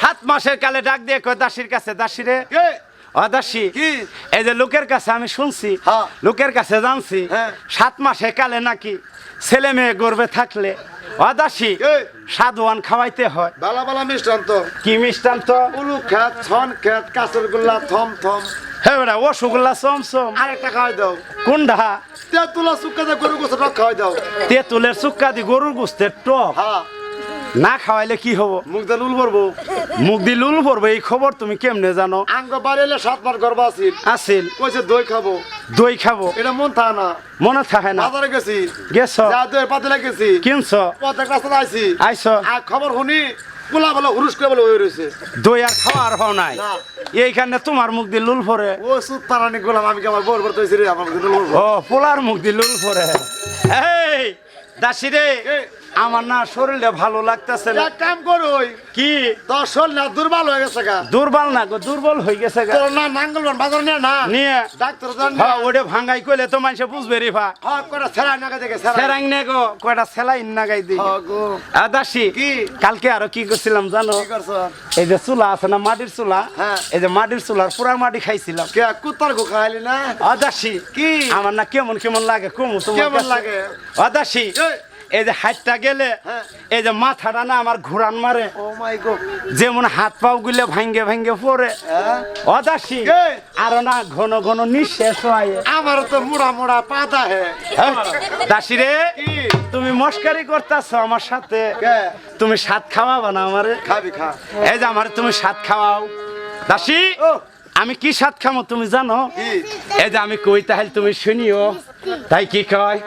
সাত মাসের কালে ডাক দিয়ে কয় দাসির কাছে দাসী রে। কে? অদাসী এই যে লোকের কাছে আমি শুনছি হ্যাঁ। লোকের কাছে জানছি হ্যাঁ। সাত মাসে কালে নাকি ছেলে মেয়ে গর্বে থাকলে অদাসী? সাধুয়ান খাওয়াইতে হয়। বালা বালা মিষ্টান্ত। কি মিষ্টান্ত? উলু খেত ছন খেত কাঁচের গোল্লা থম থম। হে বেটা রসগোল্লা চমচম। আরেকটা খাওয়াই দাও। কুন্ডা? তে তুলা সুক্কা দা গরু গোছ রক খাওয়াই দাও। তেঁতুলের চুক্কা দি গরুর গুস্তের টক। হ্যাঁ না খাওয়াইলে কি হব? মুখ দা লুল ভরবো। মুখ দি লুল পড়বে এই খবর তুমি কেমনে জানো? আঙ্গ বাড়িলে সাত মাস গর্ব আছিল আসিল। কইছে দই খাব? দই খাব। এটা মন থা না। মনে থাকে না। বাজারে গেছি। গেছ? যা দই পাতে গেছি কিনছ? পথে রাস্তাতে আইছি। আইছ? আর খবর শুনি পোলা বলে হুরুস করে বলে হয়ে রয়েছে দই আর খাওয়ার হও নাই। এইখানে তোমার মুখ দি লুল পরে ও সুত তারানি গোলাম আমি কি আমার বর বর তৈছি রে? আমার কিন্তু লুল ও পোলার মুখ দি লুল পরে এই দাসি রে। আমার না শরীরটা ভালো লাগতেছে না। কাম করুই কি? তোর শোল না দুর্বল হয়ে গেছে গা। দুর্বল না গো দুর্বল হয়ে গেছে গা। তোর না নাঙ্গল বাজার নিয়ে না? নিয়ে। ডাক্তার জান হ্যাঁ ওটা ভাঙাই কইলে তো মানুষে বুঝবে রে ভা হ্যাঁ করে ছেড়া নাকা দেখে সেরাং নে গো কয়টা সেলাই নাগাই দি হ্যাঁ গো। আ, দাসি কি? কালকে আরও কি করছিলাম জানো? কি করছ? এই যে চুলা আছে না মাটির চুলা হ্যাঁ। এই যে মাটির চুলার পুরা মাটি খাইছিলাম। কে কুত্তার গো খাইলি না? অদাসী কি? আমার না কেমন কেমন লাগে কমু তোমার কেমন লাগে? এই। এই যে হাতটা গেলে হ্যাঁ। এই যে মাথাটা না আমার ঘুরান মারে। মাই যেমন হাত পাও গুলে ভাঙ্গে ভাঙ্গে পড়ে। হ্যাঁ। অদাসী। আর না ঘন ঘন নিঃশেষ হয়। আমার তো মোড়া মোড়া পাতা হে। দাসী রে তুমি মস্কারি করতেছ আমার সাথে। তুমি সাত খাওয়াবা না আমারে। খাবি খা। এই যে আমার তুমি সাত খাওয়াও। দাসী। ও। আমি কি সাত খামো তুমি জানো? এই যে আমি কই তাহলে তুমি শুনিও। তাই কি কয়?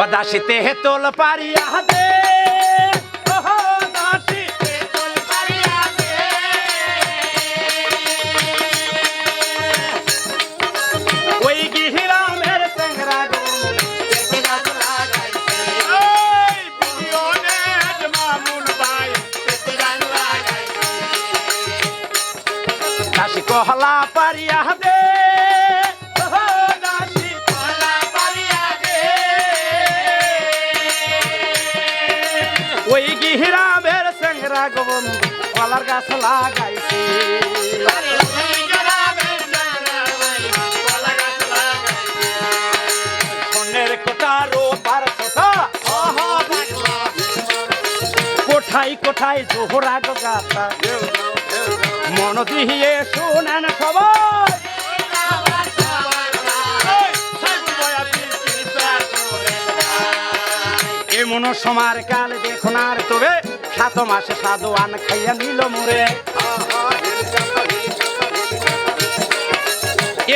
ও দাসিতে হে তোল পারিয়া দে কলার গাছ লাগাইছে। সোনের কোটারো পার কোটা। কোঠাই কোঠাই জোহরা গাতা মন দিয়ে শোনেন সবাই এমন সমার কাল দেখুন আর তবে সাত মাসে সাধু আন খাইয়া নিল মোরে।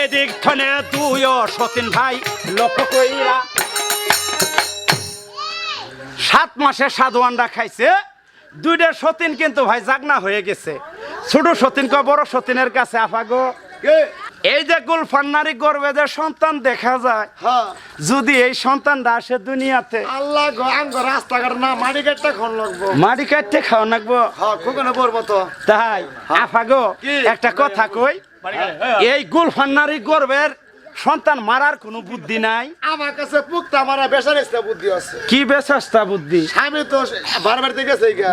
এদিক থনে দুই সতীন ভাই লক্ষ্য কইরা সাত মাসে আন্ডা খাইছে। দুইটা সতীন কিন্তু ভাই জাগনা হয়ে গেছে। ছোট সতীন বড় সতীনের কাছে আফাগো এই যে গুলফান্নারি গর্বে যে সন্তান দেখা যায় হ্যাঁ। যদি এই সন্তান আসে দুনিয়াতে আল্লাহ গো আঙ্গ রাস্তাঘাট না মাটি কাটতে খন লাগবো। মাটি কাটতে খাওয়া লাগবো। হ্যাঁ পড়ব তো। তাই আফাগো গো একটা কথা কই এই গুলফান্নারি গর্বের সন্তান মারার কোনো বুদ্ধি নাই। আমার কাছে পুক্তা মারা বেসারেস্তা বুদ্ধি আছে। কি বেসাস্তা বুদ্ধি? আমি তো বার বাড়িতে গেছে গা।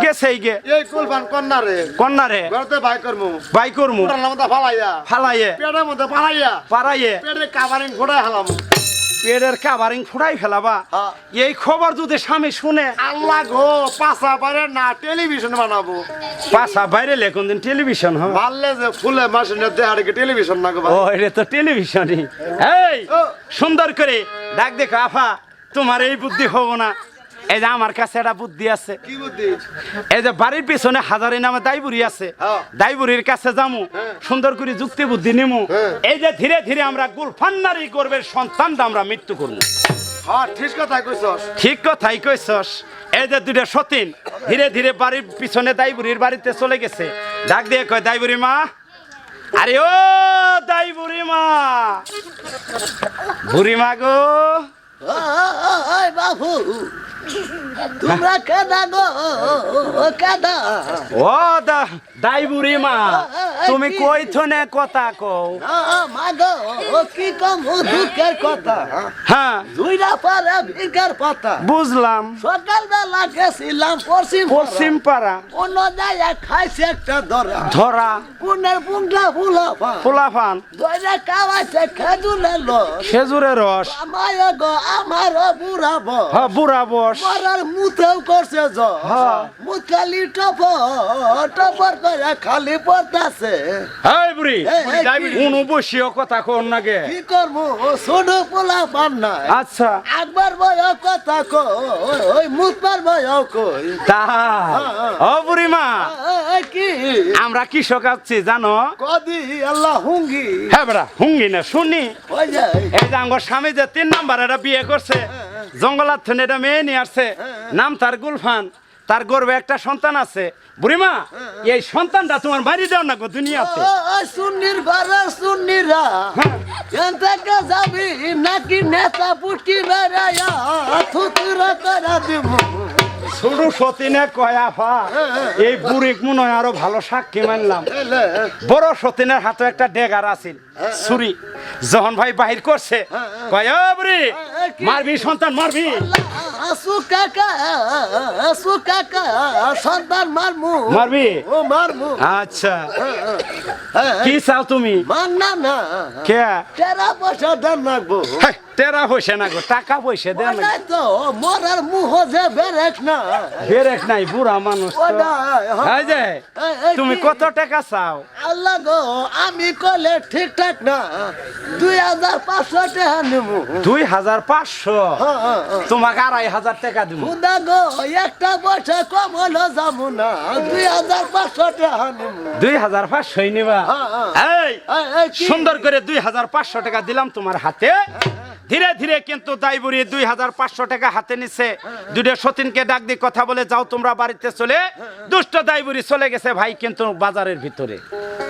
এই কুলবান কন্যা রে। কন্যা রে? ঘরতে ভাই করমু। ভাই করমু। ফালাইয়া। ফালাইয়া। পেটের মধ্যে ফালাইয়া। পারাইয়ে পেটে কাভারিং ঘোড়াই হালাম। পেটের কাভারিং ফুটাই ফেলাবা হ্যাঁ। এই খবর যদি স্বামী শুনে আল্লাহ গো পাশা বাইরে না টেলিভিশন বানাবো পাশা বাইরে লেখুন দিন টেলিভিশন হয় মারলে যে ফুলে মাসে দেহাড়ে টেলিভিশন না গো। ও এটা তো টেলিভিশনই এই। সুন্দর করে ডাক দেখো আফা তোমার এই বুদ্ধি হব না এই যে আমার কাছে একটা বুদ্ধি আছে। কি বুদ্ধি? এই যে বাড়ির পিছনে হাজারি নামে দাইবুড়ি আছে। হ্যাঁ। দাইবুড়ির কাছে যামু হ্যাঁ। সুন্দর করে যুক্তি বুদ্ধি নিমু। হ্যাঁ। এই যে ধীরে ধীরে আমরা গুলফান্নারি গর্বের সন্তানটা আমরা মৃত্যু করব। হ্যাঁ ঠিক কথা কইছস। ঠিক কথাই কইছস। এই যে দুটা সতীন ধীরে ধীরে বাড়ির পিছনে দাইবুড়ির বাড়িতে চলে গেছে। ডাক দিয়ে কয় দাইবুড়ি মা। আরে ও দাইবুড়ি মা। বুড়ি মা গো। বাবু। তোমরা কেদা গো কেদা। ও দা দাই বুড়ি মা তুমি কই থনে কথা কও? মাগো কি কম দুঃখের কথা। হ্যাঁ। দুইটা পারে ভিকার পাতা। বুঝলাম। সকালবেলা গেছিলাম পশ্চিম পশ্চিম পাড়া। অন্য জায়গায় খাইছে একটা ধরা। ধরা। পুনের পুংটা ফুলা পা পোলাফান দইরা কাওয়াইছে খেজুরের লোক খেজুরের রস। আমায় গো আমার বুড়া ব হ মরার মুতেও করছে হ্যাঁ। মুত খালি টপ টপর করে খালি পড়তাছে। বুড়ি কি? বসিও কথা কোন নাগে কি করব? ছোট পোলা পান নাই। আচ্ছা। একবার বয় কথা কো ওই মুতবার বয় কই? তা ও বুড়ি মা কি? আমরা কৃষক আছি জানো? কদি আল্লাহ হুঙ্গি। হ্যাঁ বেড়া হুঙ্গি না শুনি। ওই যে এই। যে আমার স্বামী যে তিন নাম্বার এটা বিয়ে করছে জঙ্গলার থেকে এটা মেয়ে নিয়ে আসছে। নাম তার গুলফান। তার গর্বে একটা সন্তান আছে। বুড়িমা এই সন্তানটা তোমার বাড়ি যাও না গো দুনিয়াতে। সুন্নির ঘরে সুন্নিরা। এন থেকে যাবি নাকি নেতা পুটি বেড়াইয়া থুতুরা করে দিব ছোট সতীনে কয়া ফা। এই বুড়িক মনে হয় আরও ভালো সাক্ষী মানলাম। বড় সতীনের হাতে একটা ডেগার আছিল ছুরি। যখন ভাই বাহির করছে কয় "ও বুড়ি মারবি সন্তান মারবি? আসু কাকা আসু কাকা সন্তান মারমু। মারবি? ও মারমু। আচ্ছা। কি চাও তুমি? মান না। না কে? টেরা পয়সা দেন হেই, টেরা পয়সা না গো টাকা পয়সা দেন তো মরার মুহ যে বেরেক না। বেরেক নাই বুড়া মানুষ। এই যে তুমি কত টাকা চাও? আল্লাহ গো আমি কলে ঠিকঠাক না। দুই হাজার পাঁচশো টাকা নেব দুই হাজার পাঁচশো? তোমাকে আড়াই হাজার টাকা দিব খুদা গো একটা পয়সা কম হলো যাব না। দুই হাজার পাঁচশো টাকা নেব দুই হাজার পাঁচশোই নিবা। এই? সুন্দর করে দুই হাজার পাঁচশো টাকা দিলাম তোমার হাতে। ধীরে ধীরে কিন্তু দাইবুড়ি দুই হাজার পাঁচশো টাকা হাতে নিছে। দুটো সতীনকে ডাক দিয়ে কথা বলে যাও তোমরা বাড়িতে চলে। দুষ্ট দাইবুড়ি চলে গেছে ভাই কিন্তু বাজারের ভিতরে।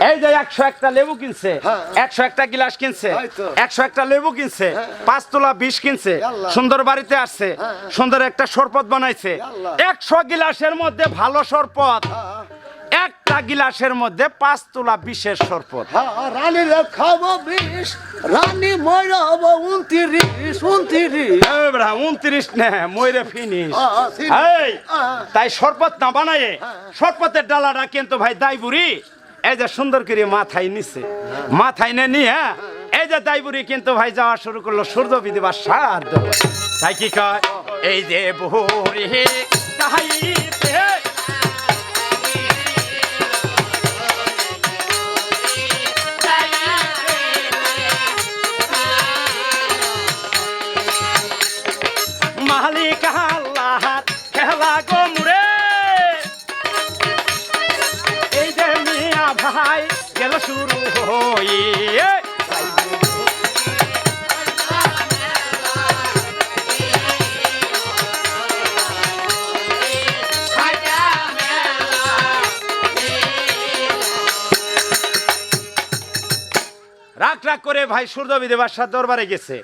এই যে একশো একটা লেবু কিনছে হ্যাঁ। একশো একটা গিলাস কিনছে একশো একটা লেবু কিনছে পাঁচ তোলা বিষ কিনছে সুন্দর বাড়িতে আসছে সুন্দর একটা শরবত বানাইছে। একশো গিলাসের মধ্যে ভালো শরবত। একটা গিলাসের মধ্যে পাঁচ তোলা বিশেষ হ্যাঁ, রানী রে খাব বিষ রানী ময়রা হব উনত্রিশ উনত্রিশ। উনত্রিশ নে ময়ূরে ফিনিশ। তাই শরবত না বানায় শরবতের ডালাটা কিন্তু ভাই দাইবুড়ি এই যে সুন্দর করে মাথায় নিছে। মাথায় নে নিয়ে এই যে দাইবুড়ি কিন্তু ভাই যাওয়া শুরু করল সূর্য বিধি বা সার তাই কি কয়? এই যে বুড়ি তাহাইতে ভাই, গেল শুরু হয়ে। রাগ করে ভাই সূর্যবিদে বাসার দরবারে গেছে।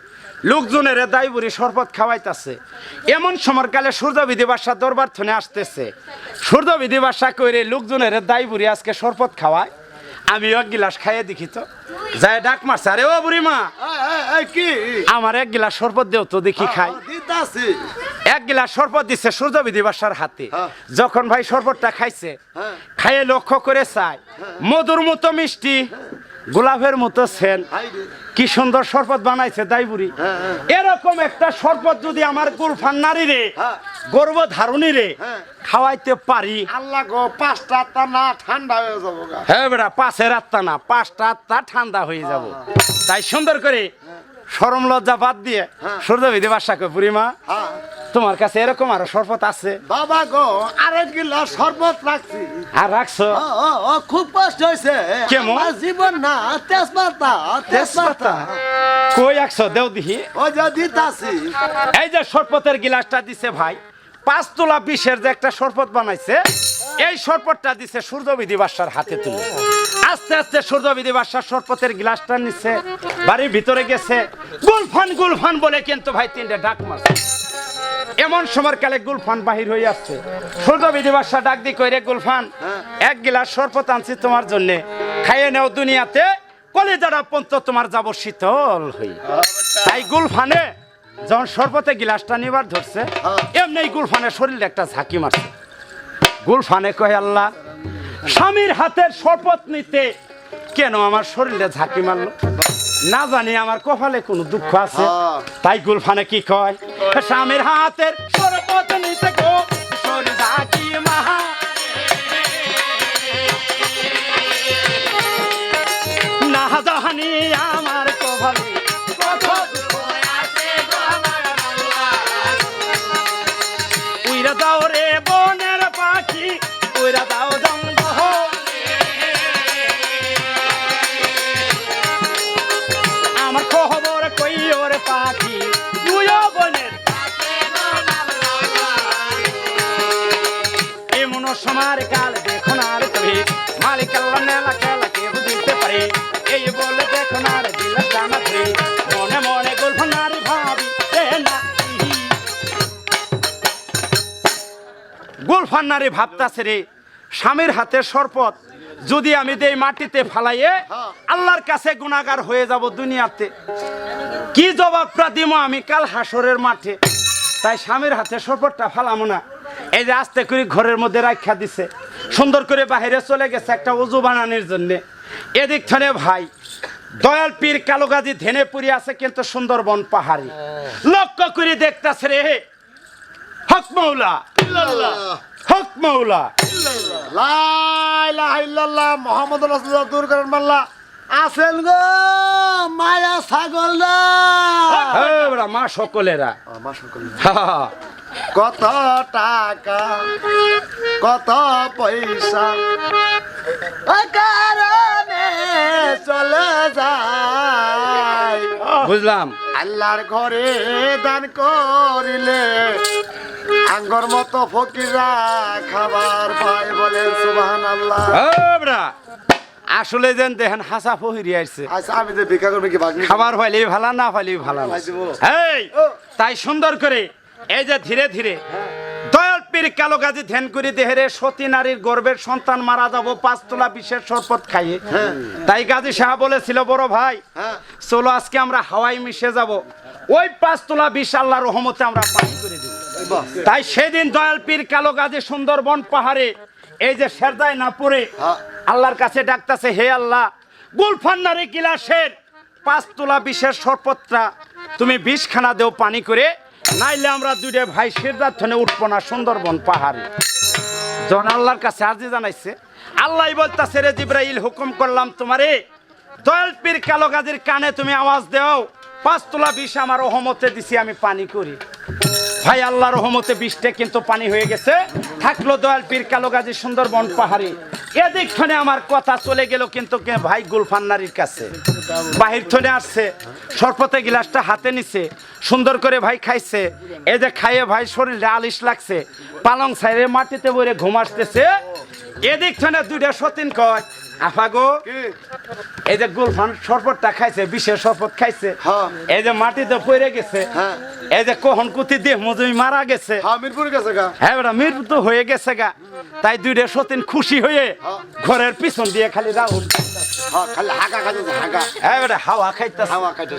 লোকজনের দায়বুরি শরবত খাওয়াইতাছে। এমন সময়কালে সূর্যবিধি বাসার দরবার থনে আসতেছে। সূর্যবিধি বাসা করে লোকজনের দায় বুড়ি আজকে শরবত খাওয়ায়। আমি এক গিলাস খাইয়ে দেখি তো। যায় ডাক মারছে আরে ও বুড়ি মা! কি? আমার এক গিলাস শরবত দেও তো দেখি খাই। এক গিলাস শরবত দিচ্ছে সূর্য বিধি বাসার হাতে। হ্যাঁ। যখন ভাই শরবতটা খাইছে হ্যাঁ। খাইয়ে লক্ষ্য করে চায় মধুর মতো মিষ্টি। গোলাপের মতো সেন কি সুন্দর শরবত বানাইছে দাইবুড়ি হ্যাঁ, হ্যাঁ। এরকম একটা শরবত যদি আমার গুলফান নারী রে হ্যাঁ। গর্ব ধারণী রে। খাওয়াইতে পারি আল্লাহ গো পাঁচটা তা না ঠান্ডা হয়ে যাব হ্যাঁ বেটা পাঁচের আত্মা না পাঁচটা আত্মা ঠান্ডা হয়ে যাব তাই সুন্দর করে সরম লজ্জা বাদ দিয়ে সূর্যবিধি বাসাকে বুড়িমা। তোমার কাছে এরকম আরও শরবত আছে? বাবা গো আরেক গিলাস শরবত রাখছি। আর রাখছো? ও, খুব কষ্ট হয়েছে। কেমন? জীবন না তেজপাতা তেজপাতা। কই একশো দেও দিহি। ও যে দিতাছি। এই যে শরবতের গিলাসটা দিছে ভাই পাঁচ তোলা বিশের যে একটা শরবত বানাইছে এই শরবতটা দিছে সূর্যবিধি বাসার হাতে তুলে। আস্তে আস্তে সূর্যবিধি বাসার শরবতের গ্লাসটা নিচ্ছে বাড়ির ভিতরে গেছে। গুলফান গুলফান বলে কিন্তু ভাই তিনটে ডাক মারছে। এমন সময় কালে গুলফান বাহির হয়ে আসছে। সূর্য বিধি বাদশা ডাক দি কইরে গুলফান এক গিলাস শরবত আনছি তোমার জন্য। খাইয়ে নেও দুনিয়াতে কলেজারা পন্ত তোমার যাব শীতল হই তাই গুলফানে যখন শরবতে গিলাসটা নিবার ধরছে এমনি গুলফানের শরীরে একটা ঝাঁকি মারছে। গুলফানে কয় আল্লাহ স্বামীর হাতের শপথ নিতে কেন আমার শরীরে ঝাঁকি মারলো? না জানি আমার কপালে কোনো দুঃখ আছে হ্যাঁ। তাই গুলফানে কি কয় স্বামীর হাতের সরপথ নিতে গো গোলফান্নারে ভাবতাছে রে, স্বামীর হাতে শরপত যদি আমি দেই মাটিতে ফালাইয়ে, আল্লাহর কাছে গুণাগার হয়ে যাব দুনিয়াতে। কি জবাবটা দিব আমি কাল হাসরের মাঠে? তাই স্বামীর হাতে শরবতটা ফালামো না। এই যে আস্তে করে ঘরের মধ্যে রাখা দিছে। সুন্দর করে বাহিরে চলে গেছে একটা উজু বানানোর জন্য। এদিক থেকে ভাই, দয়াল পীর কালোগাজি ধেনে পুরি আছে কিন্তু সুন্দরবন পাহাড়ি। লক্ষ্য করে দেখতাছে রে হক মৌলা। হক মৌলা। লা ইলাহা ইল্লাল্লাহ মুহাম্মাদুর রাসূলুল্লাহ দূর করেন মাল্লা। আছেন গো মায়া ছাগল হ্যাঁ মা সকলেরা। কত টাকা কত পয়সা কারণে চলে যায়। বুঝলাম। আল্লাহর ঘরে দান করিলে আঙ্গর মতো ফকিরা খাবার পায় বলেন সুবহান আল্লাহ হ্যাঁ আসলে যেন দেখেন হাসা ফহিরি আসছে আচ্ছা আমি যে ভিক্ষা করব কি ভাগ্নি খাবার পাইলেই ভালো না পাইলেই ভালো এই তাই সুন্দর করে এই যে ধীরে ধীরে দয়াল পীর কালো গাজি ধ্যান করে দেহেরে সতী নারীর গর্বের সন্তান মারা যাব পাঁচতলা বিশেষ শরবত খাইয়ে। তাই গাজী সাহা বলেছিল বড় ভাই হ্যাঁ। চলো আজকে আমরা হাওয়াই মিশে যাব। ওই পাঁচতলা বিশ আল্লাহ রহমতে আমরা পানি করে। তাই সেদিন দয়াল পীর কালো গাজী সুন্দরবন পাহাড়ে এই যে শেরদায় না পড়ে হ্যাঁ। আল্লাহর কাছে ডাকতেছে হে আল্লাহ গুলফান্নারি গিলাসের পাঁচ তোলা বিশের শরপতটা তুমি বিষখানা দেও পানি করে নাইলে আমরা দুইটা ভাই শেরদার থনে উঠবো না সুন্দরবন পাহাড়ে জন আল্লাহর কাছে আর্জি জানাইছে আল্লাহ বলতাছে রে জিব্রাইল হুকুম করলাম তোমারে দয়াল পীর কালো গাজীর কানে তুমি আওয়াজ দেও পাঁচ তোলা বিষ আমার রহমতে দিছি আমি পানি করি ভাই আল্লাহ রহমতে বৃষ্টি কিন্তু পানি হয়ে গেছে। থাকল দয়াল পীর কালো গাজী সুন্দরবন পাহাড়ি। এদিক থনে আমার কথা চলে গেল কিন্তু ভাই গুলফান্নারির কাছে। বাহির থনে আসছে সরপতে গিলাসটা হাতে নিছে, সুন্দর করে ভাই খাইছে। এই যে খাইয়ে ভাই শরীরে আলিশ লাগছে, পালং সাইরে মাটিতে বইরে ঘুম আসতেছে। এদিক দুইটা সতীন কয়, আফা গো। কি? এই যে গুলফান সরপতটা খাইছে বিশেষ সরপট খাইছে। হ্যাঁ। এই যে মাটিতে পড়ে গেছে। হ্যাঁ। এই যে কখন কুতি দেহ মজুমি মারা গেছে। হ্যাঁ মিরপুর গেছে গা। হ্যাঁ বেটা মিরপুর তো হয়ে গেছে গা। তাই দুইটা সতীন খুশি হয়ে। ঘরের পিছন দিয়ে খালি রাহুল। হ্যাঁ খালি হাগা খাইতেছে হাগা। হ্যাঁ বেটা হাওয়া খাইতে হাওয়া খাইতে